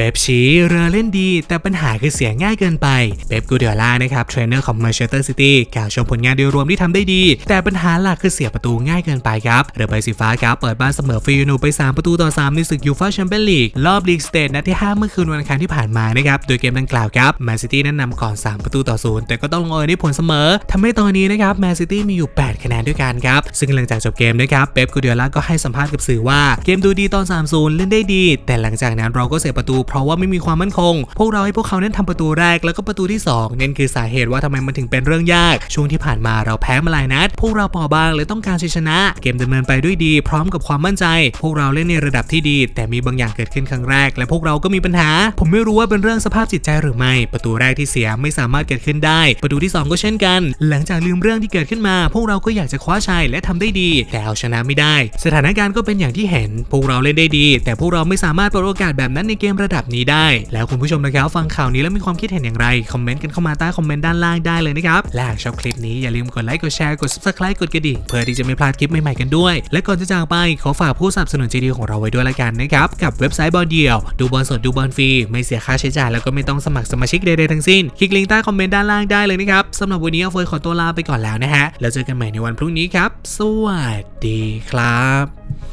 เป๊ปชี้เรือเล่นดี แต่ปัญหาคือเสียง่ายเกินไป เป๊ปกูเดียล่านะครับเทรนเนอร์ของแมนเชสเตอร์ซิตี้กล่าวชมผลงานโดยรวมที่ทำได้ดี แต่ปัญหาหลักคือเสียประตูง่ายเกินไปครับเรือใบสีฟ้าครับเปิดบ้านเสมอฟิยูโนไป 3 ประตูต่อ 3 ในศึกยูฟ่าแชมเปี้ยนลีกรอบลีกสเตทนัดที่ 5 เมื่อคืนวันอังคารที่ผ่านมานะครับโดยเกมดังกล่าวครับแมนซิตี้นั้นนำก่อน 3 ประตูต่อศูนย์แต่ก็ต้องลงเอยด้วยผลเสมอทำให้ตอนนี้นะครับแมนซิตี้มีอยู่ 8 คะแนนด้วยกันครับซึ่งหลังจากจบเกมนะครับเป๊ปกูเดียล่าก็ให้สัมภาษณ์กับสื่อว่าเกมดูดีตอน3-0เล่นได้ดี แต่หลังจากนั้นเราก็เสียประตูเพราะว่าไม่มีความมั่นคง พวกเราให้พวกเขาเน้นทำประตูแรกแล้วก็ประตูที่2นั่นคือสาเหตุว่าทำไมมันถึงเป็นเรื่องยาก ช่วงที่ผ่านมาเราแพ้มาหลายนัด พวกเราปอบางเลยต้องการชัยชนะ เกมดำเนินไปด้วยดี พร้อมกับความมั่นใจ พวกเราเล่นในระดับที่ดี แต่มีบางอย่างเกิดขึ้นครั้งแรก และพวกเราก็มีปัญหา ผมไม่รู้ว่าเป็นเรื่องสภาพจิตใจหรือไม่ ประตูแรกที่เสียไม่สามารถเกิดขึ้นได้ ประตูที่สองก็เช่นกัน หลังจากลืมเรื่องที่เกิดขึ้นมา พวกเราก็อยากจะคว้าชัยและทำได้ดี แต่เอาชนะไม่ได้ สถานการณ์ก็เป็นอย่างที่เห็น พวกเราเล่นได้ดี แต่พวกเราไม่สามารถเปิดโอกาสแบบนั้นในเกมระดับนี้ได้ แล้วคุณผู้ชมนะครับฟังข่าวนี้แล้วมีความคิดเห็นอย่างไร คอมเมนต์กันเข้ามาใต้คอมเมนต์ด้านล่างได้เลยนะครับ และหากชอบคลิปนี้อย่าลืมกดไลค์กดแชร์กด subscribe กดกระดิ่งเพื่อที่จะไม่พลาดคลิปใหม่ๆกันด้วย และก่อนจะจากไปขอฝากผู้สนับสนุนใจดีของเราไว้ด้วยละกันนะครับกับเว็บไซต์บอลเดียว ดูบอลสดดูบอลฟรีไม่เสียค่าใช้จ่ายแล้วก็ไม่ต้องสมัครสมาชิกใดๆทั้งสิ้น คลิกลิงก์ใต้คอมเมนต์ด้านล่างได้เลยนะครับสำหรับวันนี้เอาเฟยขอตัวลาไปก่อนแล้วนะฮะแล้วเจอกันใหม่ในวันพรุ่งนี้ครับ สวัสดีครับ